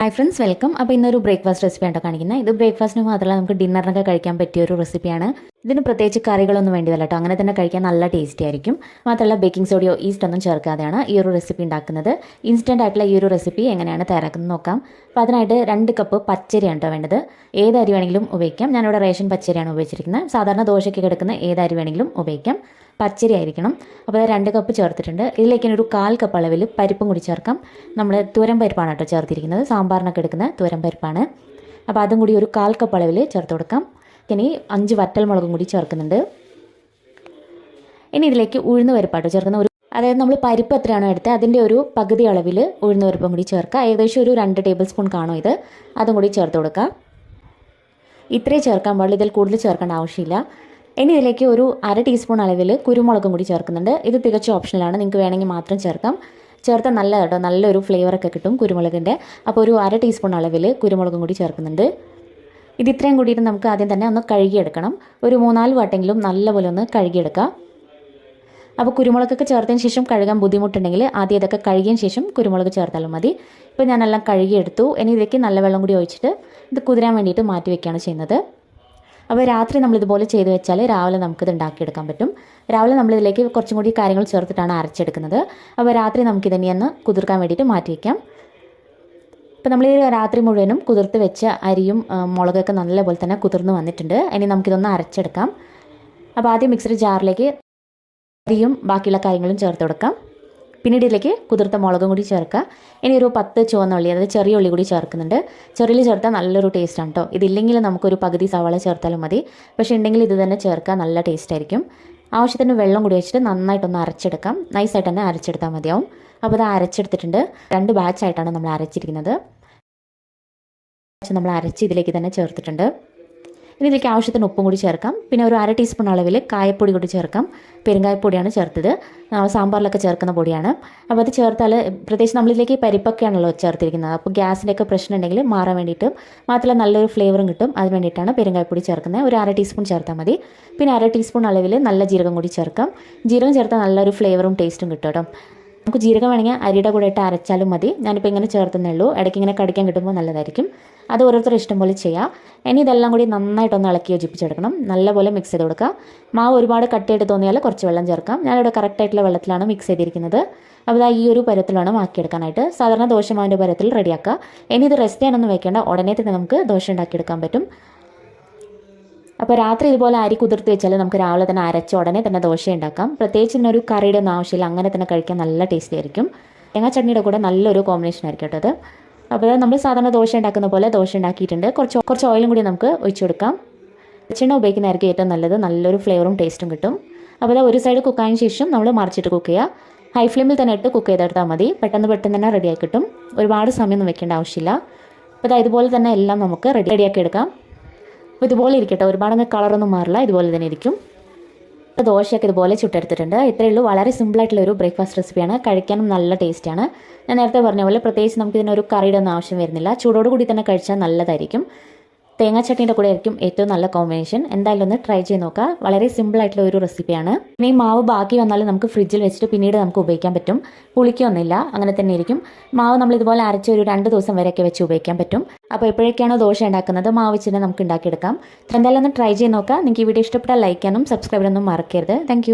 Hi friends welcome അപ്പോൾ ഇന്നൊരു breakfast റെസിപ്പിയാണ് ആട്ടോ കാണിക്കുന്നത് ഇത് ബ്രേക്ക്ഫാസ്റ്റിന് മാത്രമല്ല നമുക്ക് ഡിന്നറിനൊക്കെ കഴിക്കാൻ പറ്റിയ ഒരു റെസിപ്പിയാണ് ഇതിന് പ്രത്യേകിച്ച് കറികളൊന്നും വേണ്ടിയല്ല കേട്ടോ അങ്ങനെ തന്നെ കഴിക്കാൻ നല്ല ടേസ്റ്റി ആയിരിക്കും. മാത്രമല്ല ബേക്കിംഗ് സോഡിയോ ഈസ്റ്റ് ഒന്നും ചേർക്കാതെയാണ് ഈ ഒരു റെസിപ്പി ഉണ്ടാക്കുന്നത്. ഇൻസ്റ്റന്റ് ആയിട്ടുള്ള ഈ ഒരു റെസിപ്പി എങ്ങനെയാണ് തയ്യാറാക്കുന്നത് നോക്കാം. അപ്പോൾ അതിനായിട്ട് രണ്ട് കപ്പ് പച്ചരിയാണ് കേട്ടോ വേണ്ടത്. ഏത് അരി വേണമെങ്കിലും ഉപയോഗിക്കാം. ഞാനിവിടെ റേഷൻ പച്ചരിയാണ് ഉപയോഗിച്ചിരിക്കുന്നത് സാധാരണ ദോശയ്ക്ക് കിടക്കുന്ന ഏത് അരി വേണമെങ്കിലും ഉപയോഗിക്കാം. പച്ചരി ആയിരിക്കണം. അപ്പോൾ രണ്ട് കപ്പ് ചേർത്തിട്ടുണ്ട്. ഇതിലേക്ക് ഒരു കാൽ കപ്പ് അളവിൽ പരിപ്പും കൂടി ചേർക്കാം. നമ്മൾ തുരം പരിപ്പാണ് കേട്ടോ ചേർത്തിരിക്കുന്നത്. സാമ്പാറിനൊക്കെ എടുക്കുന്ന തുരം പരിപ്പാണ്. അപ്പോൾ അതും കൂടി ഒരു കാൽ കപ്പ് അളവിൽ ചേർത്ത് കൊടുക്കാം. ഇനി അഞ്ച് വറ്റൽ മുളകും കൂടി ചേർക്കുന്നുണ്ട്. ഇനി ഇതിലേക്ക് ഉഴുന്ന് പരിപ്പാട്ടോ ചേർക്കുന്ന ഒരു അതായത് നമ്മൾ പരിപ്പ് എത്രയാണോ എടുത്തത് അതിന്റെ ഒരു പകുതി അളവിൽ ഉഴുന്ന് പരിപ്പും കൂടി ചേർക്കുക. ഏകദേശം ഒരു രണ്ട് ടേബിൾ സ്പൂൺ കാണും ഇത്. അതും കൂടി ചേർത്ത് കൊടുക്കുക ഇത്രയും ചേർക്കാൻ പാടില്ല. ഇതിൽ കൂടുതൽ ചേർക്കേണ്ട ആവശ്യമില്ല. ഇനി ഇതിലേക്ക് ഒരു അര ടീസ്പൂൺ അളവിൽ കുരുമുളകും കൂടി ചേർക്കുന്നുണ്ട്. ഇത് തികച്ചും ഓപ്ഷണലാണ് നിങ്ങൾക്ക് വേണമെങ്കിൽ മാത്രം ചേർക്കാം. ചേർത്താൽ നല്ല കേട്ടോ നല്ലൊരു ഫ്ലേവറൊക്കെ കിട്ടും കുരുമുളകിന്റെ അപ്പോൾ ഒരു അര ടീസ്പൂൺ അളവിൽ കുരുമുളകും കൂടി ചേർക്കുന്നുണ്ട്. ഇത് ഇത്രയും കൂടിയിട്ട് നമുക്ക് ആദ്യം തന്നെ ഒന്ന് കഴുകിയെടുക്കണം. ഒരു മൂന്നാൽ വട്ടെങ്കിലും നല്ലപോലെ ഒന്ന് കഴുകിയെടുക്കാം. അപ്പോൾ കുരുമുളകൊക്കെ ചേർത്തതിന് ശേഷം കഴുകാൻ ബുദ്ധിമുട്ടുണ്ടെങ്കിൽ ആദ്യം ഇതൊക്കെ കഴുകിയതിന് ശേഷം കുരുമുളക് ചേർത്താലും മതി. ഇപ്പോൾ ഞാനെല്ലാം കഴുകിയെടുത്തു. ഇനി ഇതിലേക്ക് നല്ല വെള്ളം കൂടി ഒഴിച്ചിട്ട് ഇത് കുതിരാൻ വേണ്ടിയിട്ട് മാറ്റി വയ്ക്കുകയാണ് ചെയ്യുന്നത്. അപ്പോൾ രാത്രി നമ്മൾ ഇതുപോലെ ചെയ്ത് വെച്ചാൽ രാവിലെ നമുക്കിത് ഉണ്ടാക്കിയെടുക്കാൻ പറ്റും. രാവിലെ നമ്മളിതിലേക്ക് കുറച്ചും കൂടി കാര്യങ്ങൾ ചേർത്തിട്ടാണ് അരച്ചെടുക്കുന്നത്. അപ്പോൾ രാത്രി നമുക്കിതിനെ ഒന്ന് കുതിർക്കാൻ വേണ്ടിയിട്ട് മാറ്റി വയ്ക്കാം ഇപ്പോൾ നമ്മൾ ഈ രാത്രി മുഴുവനും കുതിർത്ത് വെച്ച അരിയും മുളകൊക്കെ നല്ലപോലെ തന്നെ കുതിർന്ന് വന്നിട്ടുണ്ട്. ഇനി നമുക്കിതൊന്ന് അരച്ചെടുക്കാം. അപ്പോൾ ആദ്യം മിക്സർ ജാറിലേക്ക് അരിയും ബാക്കിയുള്ള കാര്യങ്ങളും ചേർത്ത് കൊടുക്കാം. പിന്നീട് ഇതിലേക്ക് കുതിർത്ത മുളകും കൂടി ചേർക്കുക. ഇനി ഒരു പത്ത് ചുവന്ന ഉള്ളി അതായത് ചെറിയ ഉള്ളി കൂടി ചേർക്കുന്നുണ്ട്. ചെറിയ ഉള്ളി ചേർത്താൽ നല്ലൊരു ടേസ്റ്റ് ടേസ്റ്റാണ് കേട്ടോ ഇതില്ലെങ്കിൽ നമുക്കൊരു പകുതി സവാള ചേർത്താലും മതി. പക്ഷേ ഉണ്ടെങ്കിൽ ഇത് തന്നെ ചേർക്കുക നല്ല ടേസ്റ്റ് ആയിരിക്കും. ആവശ്യത്തിന് വെള്ളം കൂടി വെച്ചിട്ട് നന്നായിട്ടൊന്ന് അരച്ചെടുക്കാം. നൈസായിട്ട് തന്നെ അരച്ചെടുത്താൽ മതിയാവും. അപ്പോൾ അത് അരച്ചെടുത്തിട്ടുണ്ട്. രണ്ട് ബാച്ചായിട്ടാണ് നമ്മൾ അരച്ചിരിക്കുന്നത്. നമ്മൾ അരച്ച് ഇതിലേക്ക് തന്നെ ചേർത്തിട്ടുണ്ട്. ഇനി ഇതിലേക്ക് ആവശ്യത്തിന് ഉപ്പും കൂടി ചേർക്കാം. പിന്നെ ഒരു അര ടീസ്പൂൺ അളവിൽ കായപ്പൊടി കൂടി ചേർക്കാം. പെരുങ്കായപ്പൊടിയാണ് ചേർത്തത്. സാമ്പാറിലൊക്കെ ചേർക്കുന്ന പൊടിയാണ്. അപ്പോൾ അത് ചേർത്താൽ പ്രത്യേകിച്ച് നമ്മളിതിലേക്ക് പരിപ്പൊക്കെയാണല്ലോ ചേർത്തിരിക്കുന്നത്. അപ്പോൾ ഗ്യാസിന്റെയൊക്കെ പ്രശ്നം ഉണ്ടെങ്കിൽ മാറാൻ വേണ്ടിയിട്ടും മാത്രമല്ല നല്ലൊരു ഫ്ലേവറും കിട്ടും. അതിന് വേണ്ടിയിട്ടാണ് പെരുങ്കായപ്പൊടി ചേർക്കുന്നത്. ഒരു അര ടീസ്പൂൺ ചേർത്താൽ മതി. പിന്നെ അര ടീസ്പൂൺ അളവിൽ നല്ല ജീരകം കൂടി ചേർക്കാം. ജീരകം ചേർത്താൽ നല്ലൊരു ഫ്ലേവറും ടേസ്റ്റും കിട്ടും കേട്ടോ. നമുക്ക് ജീരകം വേണമെങ്കിൽ അരിയുടെ കൂടെ ഇട്ട് അരച്ചാലും മതി. ഞാനിപ്പോൾ ഇങ്ങനെ ചേർത്തുന്നേ ഉള്ളൂ. ഇടയ്ക്ക് ഇങ്ങനെ കടിക്കാൻ കിട്ടുമ്പോൾ നല്ലതായിരിക്കും. അത് ഓരോരുത്തർ ഇഷ്ടം പോലെ ചെയ്യാം. ഇനി ഇതെല്ലാം കൂടി നന്നായിട്ടൊന്ന് ഇളക്കി യോജിപ്പിച്ചെടുക്കണം. നല്ലപോലെ മിക്സ് ചെയ്ത് കൊടുക്കുക. മാവ് ഒരുപാട് കട്ടിയായിട്ട് തോന്നിയാൽ കുറച്ച് വെള്ളം ചേർക്കാം. ഞാനിവിടെ കറക്റ്റായിട്ടുള്ള വെള്ളത്തിലാണ് മിക്സ് ചെയ്തിരിക്കുന്നത്. അപ്പോൾ ഈ ഒരു പരത്തിൽ വേണം ആക്കിയെടുക്കാനായിട്ട് സാധാരണ ദോശമാവിന്റെ പരത്തിൽ റെഡിയാക്കുക. ഇനി ഇത് റെസ്റ്റ് ചെയ്യാനൊന്നും വെക്കേണ്ട. ഉടനെ തന്നെ നമുക്ക് ദോശ ഉണ്ടാക്കിയെടുക്കാൻ പറ്റും. അപ്പോൾ രാത്രി ഇതുപോലെ അരി കുതിർത്ത് വെച്ചാൽ നമുക്ക് രാവിലെ തന്നെ അരച്ച് ഉടനെ തന്നെ ദോശ ഉണ്ടാക്കാം. പ്രത്യേകിച്ച് ഇതിനൊരു കറിയുടെ ഒന്നും ആവശ്യമില്ല. അങ്ങനെ തന്നെ കഴിക്കാൻ നല്ല ടേസ്റ്റി ആയിരിക്കും. തേങ്ങാ ചട്നിയുടെ കൂടെ നല്ലൊരു കോമ്പിനേഷൻ ആയിരിക്കും കേട്ടോ അത് അപ്പോൾ നമ്മൾ സാധാരണ ദോശ ഉണ്ടാക്കുന്ന പോലെ ദോശ ഉണ്ടാക്കിയിട്ടുണ്ട്. കുറച്ച് കുറച്ച് ഓയിലും കൂടി നമുക്ക് ഒഴിച്ചു കൊടുക്കാം. വെളിച്ചെണ്ണ ഉപയോഗിക്കുന്നതായിരിക്കും ഏറ്റവും നല്ലത് നല്ലൊരു ഫ്ലേവറും ടേസ്റ്റും കിട്ടും. അപ്പോൾ ഒരു സൈഡ് കുക്കായതിന് ശേഷം നമ്മൾ മറിച്ചിട്ട് കുക്ക് ചെയ്യുക. ഹൈ ഫ്ലെയിമിൽ തന്നെ ഇട്ട് കുക്ക് ചെയ്തെടുത്താൽ മതി. പെട്ടെന്ന് പെട്ടെന്ന് തന്നെ റെഡിയായി കിട്ടും. ഒരുപാട് സമയമൊന്നും വെക്കേണ്ട ആവശ്യമില്ല. അപ്പോൾ ഇതുപോലെ തന്നെ എല്ലാം നമുക്ക് റെഡി റെഡിയാക്കി എടുക്കാം. അപ്പോൾ ഇതുപോലെ ഇരിക്കട്ടെ. ഒരുപാടങ്ങ് കളറൊന്നും മാറില്ല. ഇതുപോലെ തന്നെ ഇരിക്കും. ദോശയൊക്കെ ഇതുപോലെ ചുട്ടെടുത്തിട്ടുണ്ട്. ഇത്രയേ ഉള്ളൂ. വളരെ സിമ്പിളായിട്ടുള്ള ഒരു ബ്രേക്ക്ഫാസ്റ്റ് റെസിപ്പിയാണ് കഴിക്കാനും നല്ല ടേസ്റ്റാണ് ഞാൻ നേരത്തെ പറഞ്ഞ പോലെ പ്രത്യേകിച്ച് നമുക്ക് ഇതിനൊരു കറിയുടെ ഒന്നും ആവശ്യം വരുന്നില്ല. ചൂടോടുകൂടി തന്നെ കഴിച്ചാൽ നല്ലതായിരിക്കും. തേങ്ങാ ചട്നിയുടെ കൂടെ ആയിരിക്കും ഏറ്റവും നല്ല കോമ്പിനേഷൻ എന്തായാലും ഒന്ന് ട്രൈ ചെയ്ത് നോക്കുക. വളരെ സിമ്പിൾ ആയിട്ടുള്ള ഒരു റെസിപ്പിയാണ് ഇനി മാവ് ബാക്കി വന്നാലും നമുക്ക് ഫ്രിഡ്ജിൽ വെച്ചിട്ട് പിന്നീട് നമുക്ക് ഉപയോഗിക്കാൻ പറ്റും. പുളിക്കൊന്നുമില്ല അങ്ങനെ തന്നെ ഇരിക്കും. മാവ് നമ്മൾ ഇതുപോലെ അരച്ച് ഒരു രണ്ട് ദിവസം വരെയൊക്കെ വെച്ച് ഉപയോഗിക്കാൻ പറ്റും. അപ്പോൾ എപ്പോഴൊക്കെയാണോ ദോശ ഉണ്ടാക്കുന്നത് മാവ് വെച്ച് തന്നെ നമുക്ക് ഉണ്ടാക്കിയെടുക്കാം. എന്തായാലും ഒന്ന് ട്രൈ ചെയ്ത് നോക്കുക. നിങ്ങൾക്ക് ഈ വീഡിയോ ഇഷ്ടപ്പെട്ടാൽ ലൈക്ക് ചെയ്യാനും സബ്സ്ക്രൈബ് മറക്കരുത്. താങ്ക്